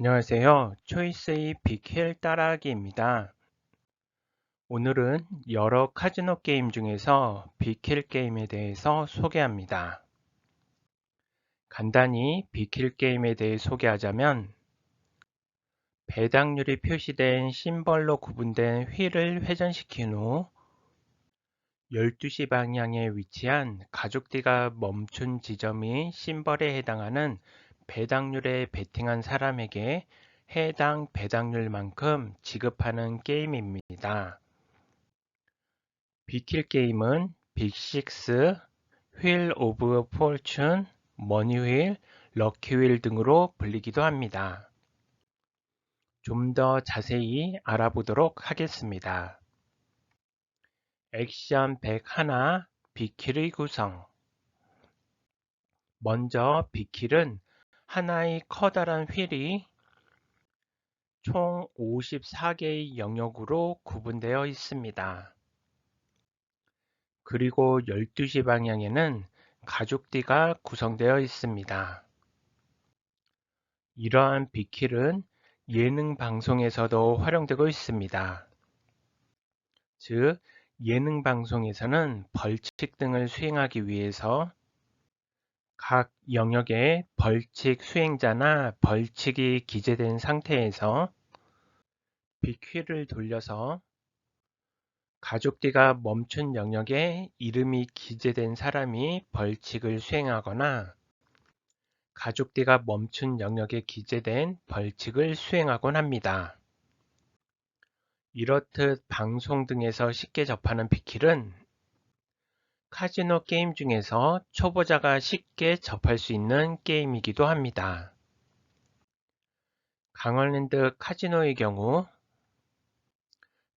안녕하세요. 초이스의 빅힐 따라하기입니다. 오늘은 여러 카지노 게임 중에서 빅힐 게임에 대해서 소개합니다. 간단히 빅힐 게임에 대해 소개하자면 배당률이 표시된 심벌로 구분된 휠을 회전시킨 후 12시 방향에 위치한 가족띠가 멈춘 지점이 심벌에 해당하는 배당률에 베팅한 사람에게 해당 배당률만큼 지급하는 게임입니다. 비킬 게임은 빅식스, 휠 오브 폴춘, 머니휠, 럭키휠 등으로 불리기도 합니다. 좀 더 자세히 알아보도록 하겠습니다. 액션 101 비킬의 구성 먼저 비킬은 하나의 커다란 휠이 총 54개의 영역으로 구분되어 있습니다. 그리고 12시 방향에는 가죽띠가 구성되어 있습니다. 이러한 비킬은 예능 방송에서도 활용되고 있습니다. 즉, 예능 방송에서는 벌칙 등을 수행하기 위해서 각 영역에 벌칙 수행자나 벌칙이 기재된 상태에서 비퀴를 돌려서 가족띠가 멈춘 영역에 이름이 기재된 사람이 벌칙을 수행하거나 가족띠가 멈춘 영역에 기재된 벌칙을 수행하곤 합니다. 이렇듯 방송 등에서 쉽게 접하는 비킬은 카지노 게임 중에서 초보자가 쉽게 접할 수 있는 게임이기도 합니다. 강원랜드 카지노의 경우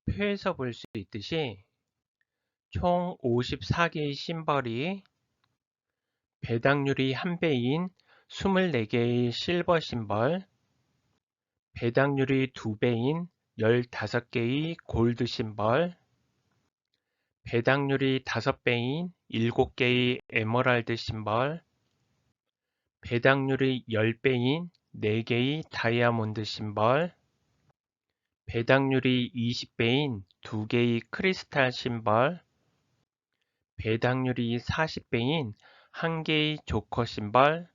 표에서 볼 수 있듯이 총 54개의 심벌이 배당률이 1배인 24개의 실버 심벌, 배당률이 2배인 15개의 골드 심벌, 배당률이 5배인 7개의 에머랄드 심벌, 배당률이 10배인 4개의 다이아몬드 심벌, 배당률이 20배인 2개의 크리스탈 심벌, 배당률이 40배인 1개의 조커 심벌,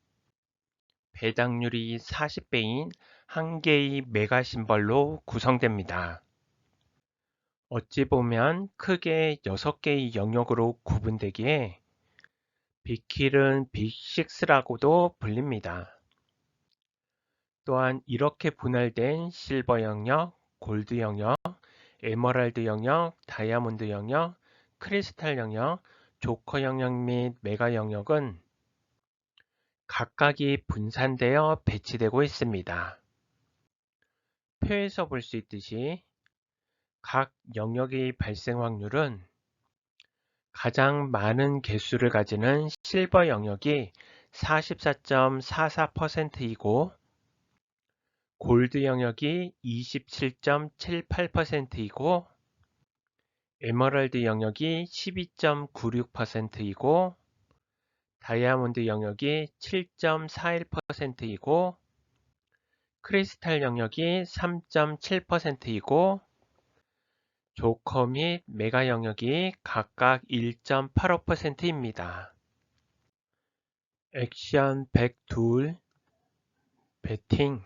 배당률이 40배인 1개의 메가 심벌로 구성됩니다. 어찌 보면 크게 6개의 영역으로 구분되기에 빅힐은 빅6라고도 불립니다. 또한 이렇게 분할된 실버 영역, 골드 영역, 에머랄드 영역, 다이아몬드 영역, 크리스탈 영역, 조커 영역 및 메가 영역은 각각이 분산되어 배치되고 있습니다. 표에서 볼 수 있듯이 각 영역의 발생 확률은 가장 많은 개수를 가지는 실버 영역이 44.44%이고 골드 영역이 27.78%이고 에머랄드 영역이 12.96%이고 다이아몬드 영역이 7.41%이고 크리스탈 영역이 3.7%이고 조커 및 메가 영역이 각각 1.85%입니다. 액션 102 배팅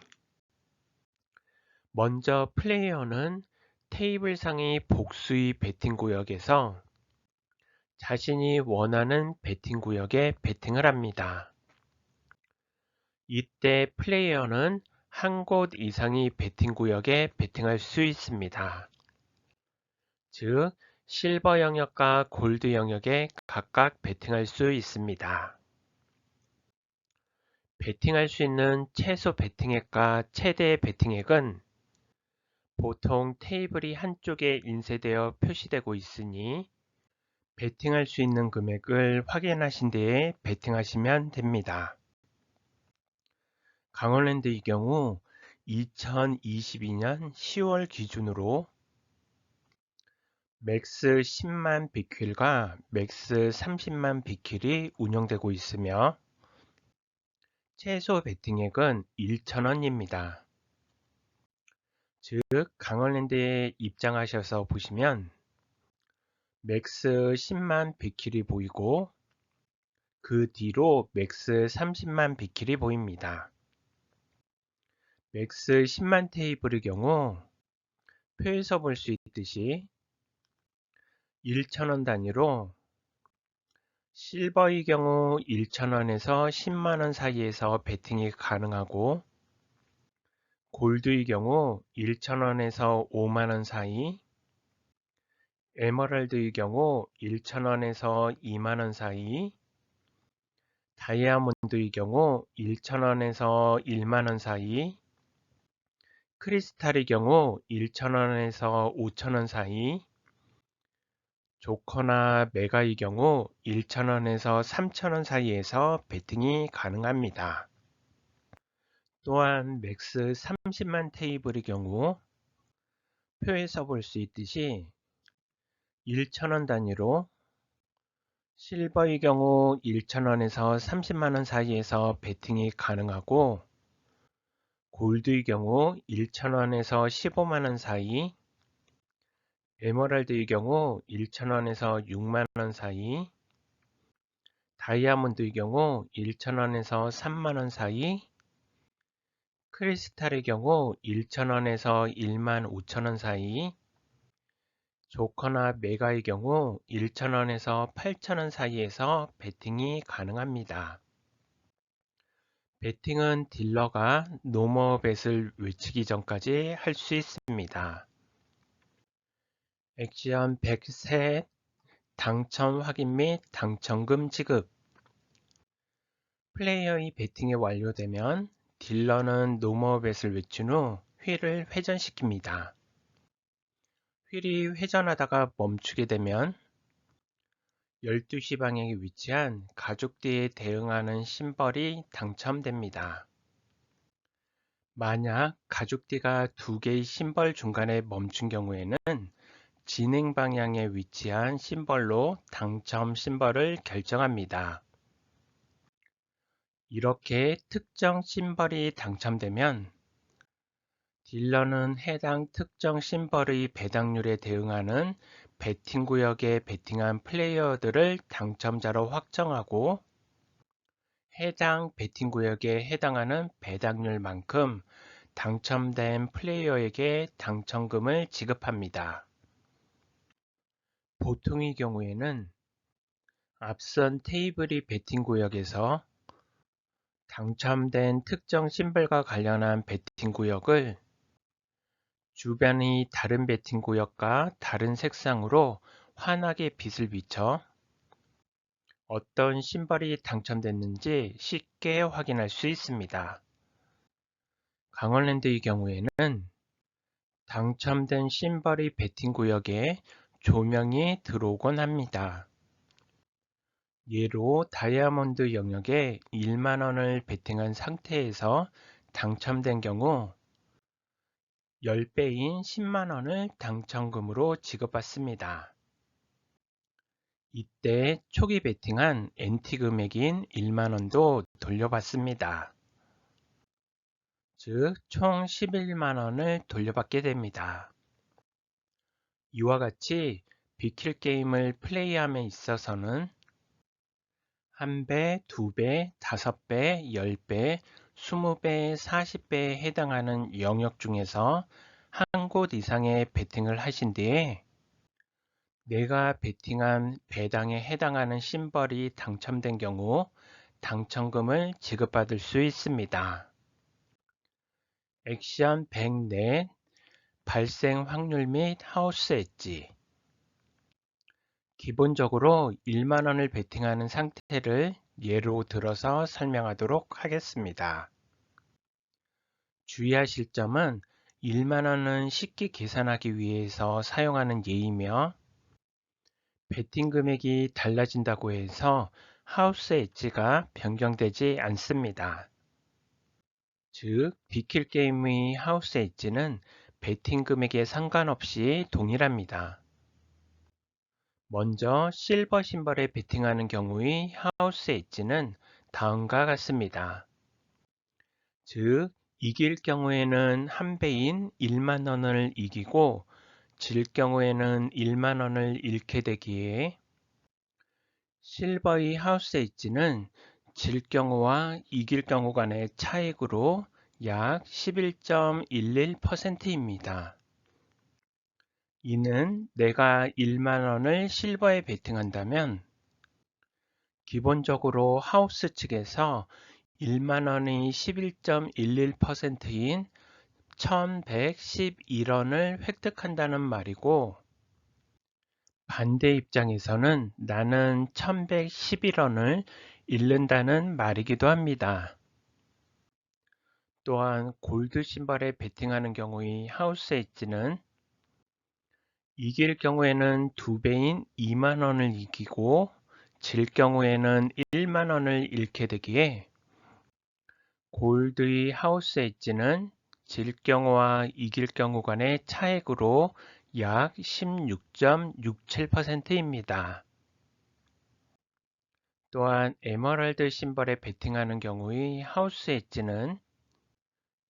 먼저 플레이어는 테이블 상의 복수의 배팅 구역에서 자신이 원하는 배팅 구역에 배팅을 합니다. 이때 플레이어는 한 곳 이상의 배팅 구역에 배팅할 수 있습니다. 즉 실버 영역과 골드 영역에 각각 베팅할 수 있습니다. 베팅할 수 있는 최소 베팅액과 최대 베팅액은 보통 테이블이 한쪽에 인쇄되어 표시되고 있으니 베팅할 수 있는 금액을 확인하신 뒤에 베팅하시면 됩니다. 강원랜드의 경우 2022년 10월 기준으로 맥스 10만 비킬과 맥스 30만 비킬이 운영되고 있으며 최소 베팅액은 1,000원입니다. 즉 강원랜드에 입장하셔서 보시면 맥스 10만 100킬이 보이고 그 뒤로 맥스 30만 100킬이 보입니다. 맥스 10만 테이블의 경우 표에서 볼 수 있듯이 1,000원 단위로 실버의 경우 1,000원에서 10만원 사이에서 베팅이 가능하고 골드의 경우 1,000원에서 5만원 사이 에머랄드의 경우 1,000원에서 2만원 사이 다이아몬드의 경우 1,000원에서 1만원 사이 크리스탈의 경우 1,000원에서 5,000원 사이 조커나 메가의 경우 1,000원에서 3,000원 사이에서 베팅이 가능합니다. 또한 맥스 30만 테이블의 경우 표에서 볼 수 있듯이 1,000원 단위로 실버의 경우 1,000원에서 30만원 사이에서 베팅이 가능하고 골드의 경우 1,000원에서 15만원 사이 에메랄드의 경우 1,000원에서 6만원 사이 다이아몬드의 경우 1,000원에서 3만원 사이 크리스탈의 경우 1,000원에서 1만 5천원 사이 조커나 메가의 경우 1,000원에서 8,000원 사이에서 베팅이 가능합니다. 베팅은 딜러가 노머뱃을 외치기 전까지 할 수 있습니다. 액션 103 당첨 확인 및 당첨금 지급 플레이어의 베팅이 완료되면 딜러는 노머뱃을 외친 후 휠을 회전시킵니다. 휠이 회전하다가 멈추게 되면 12시 방향에 위치한 가죽띠에 대응하는 심벌이 당첨됩니다. 만약 가죽띠가 두 개의 심벌 중간에 멈춘 경우에는 진행 방향에 위치한 심벌로 당첨 심벌을 결정합니다. 이렇게 특정 심벌이 당첨되면 딜러는 해당 특정 심벌의 배당률에 대응하는 베팅 구역에 베팅한 플레이어들을 당첨자로 확정하고 해당 베팅 구역에 해당하는 배당률만큼 당첨된 플레이어에게 당첨금을 지급합니다. 보통의 경우에는 앞선 테이블이 베팅 구역에서 당첨된 특정 심벌과 관련한 베팅 구역을 주변의 다른 베팅 구역과 다른 색상으로 환하게 빛을 비춰 어떤 심벌이 당첨됐는지 쉽게 확인할 수 있습니다. 강원랜드의 경우에는 당첨된 심벌의 베팅 구역에 조명이 들어오곤 합니다. 예로 다이아몬드 영역에 1만원을 베팅한 상태에서 당첨된 경우 10배인 10만원을 당첨금으로 지급받습니다. 이때 초기 베팅한 NT 금액인 1만원도 돌려받습니다. 즉, 총 11만원을 돌려받게 됩니다. 이와 같이 비킬 게임을 플레이함에 있어서는 1배, 2배, 5배, 10배, 20배, 40배에 해당하는 영역 중에서 한 곳 이상의 베팅을 하신 뒤에 내가 베팅한 배당에 해당하는 심벌이 당첨된 경우 당첨금을 지급받을 수 있습니다. 액션 104 발생 확률 및 하우스 엣지 기본적으로 1만원을 베팅하는 상태를 예로 들어서 설명하도록 하겠습니다. 주의하실 점은 1만원은 쉽게 계산하기 위해서 사용하는 예이며 베팅 금액이 달라진다고 해서 하우스 엣지가 변경되지 않습니다. 즉, 비킬 게임의 하우스 엣지는 베팅 금액에 상관없이 동일합니다. 먼저 실버 심벌에 베팅하는 경우의 하우스 엣지는 다음과 같습니다. 즉 이길 경우에는 한 배인 1만 원을 이기고 질 경우에는 1만 원을 잃게 되기에 실버의 하우스 엣지는 질 경우와 이길 경우 간의 차익으로 약 11.11%입니다. 이는 내가 1만 원을 실버에 베팅한다면 기본적으로 하우스 측에서 1만 원이 11.11%인 1111원을 획득한다는 말이고 반대 입장에서는 나는 1111원을 잃는다는 말이기도 합니다. 또한 골드 심벌에 베팅하는 경우의 하우스 엣지는 이길 경우에는 2배인 2만원을 이기고 질 경우에는 1만원을 잃게 되기에 골드의 하우스 엣지는 질 경우와 이길 경우 간의 차액으로 약 16.67%입니다. 또한 에머랄드 심벌에 베팅하는 경우의 하우스 엣지는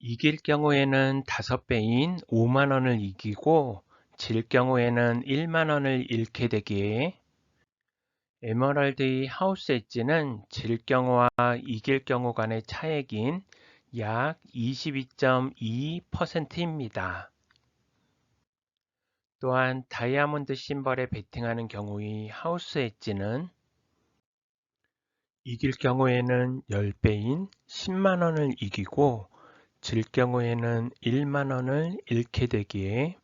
이길 경우에는 5배인 5만원을 이기고 질 경우에는 1만원을 잃게 되기에 에머랄드의 하우스 엣지는 질 경우와 이길 경우 간의 차액인 약 22.2%입니다. 또한 다이아몬드 심벌에 베팅하는 경우의 하우스 엣지는 이길 경우에는 10배인 10만원을 이기고 질 경우에는 1만원을 잃게 되기에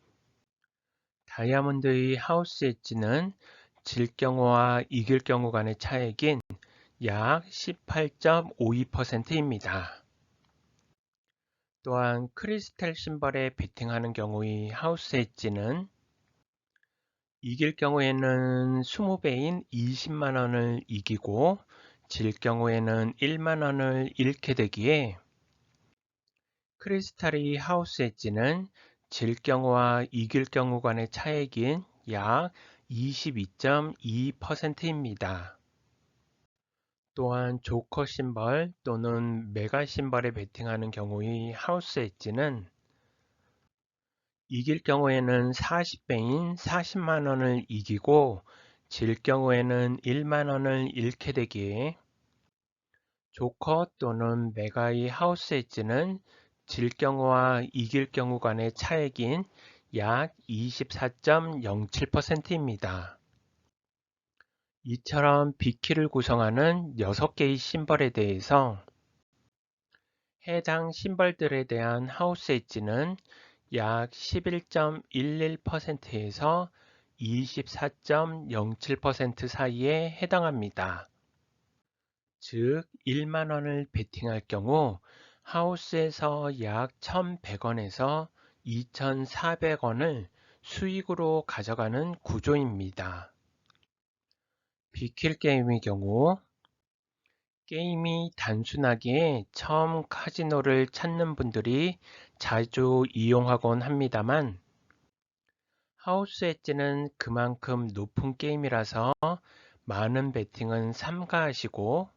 다이아몬드의 하우스 엣지는 질 경우와 이길 경우 간의 차액인 약 18.52%입니다. 또한 크리스탈 심벌에 베팅하는 경우의 하우스 엣지는 이길 경우에는 20배인 20만원을 이기고 질 경우에는 1만원을 잃게 되기에 크리스탈의 하우스 엣지는 질 경우와 이길 경우 간의 차액인 약 22.2%입니다. 또한 조커 심벌 또는 메가 심벌에 베팅하는 경우의 하우스 엣지는 이길 경우에는 40배인 40만원을 이기고 질 경우에는 1만원을 잃게 되기에 조커 또는 메가의 하우스 엣지는 질 경우와 이길 경우 간의 차액인 약 24.07%입니다. 이처럼 비키를 구성하는 6개의 심벌에 대해서 해당 심벌들에 대한 하우스 엣지는 약 11.11%에서 24.07% 사이에 해당합니다. 즉 1만원을 베팅할 경우 하우스에서 약 1100원에서 2400원을 수익으로 가져가는 구조입니다. 비킬 게임의 경우 게임이 단순하게 처음 카지노를 찾는 분들이 자주 이용하곤 합니다만 하우스 엣지는 그만큼 높은 게임이라서 많은 베팅은 삼가하시고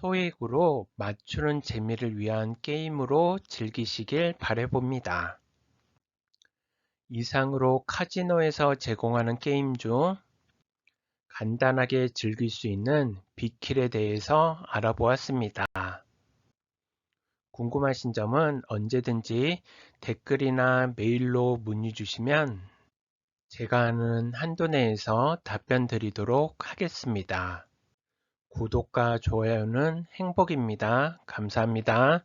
소액으로 맞추는 재미를 위한 게임으로 즐기시길 바래봅니다. 이상으로 카지노에서 제공하는 게임 중 간단하게 즐길 수 있는 비킬에 대해서 알아보았습니다. 궁금하신 점은 언제든지 댓글이나 메일로 문의 주시면 제가 아는 한도 내에서 답변 드리도록 하겠습니다. 구독과 좋아요는 행복입니다. 감사합니다.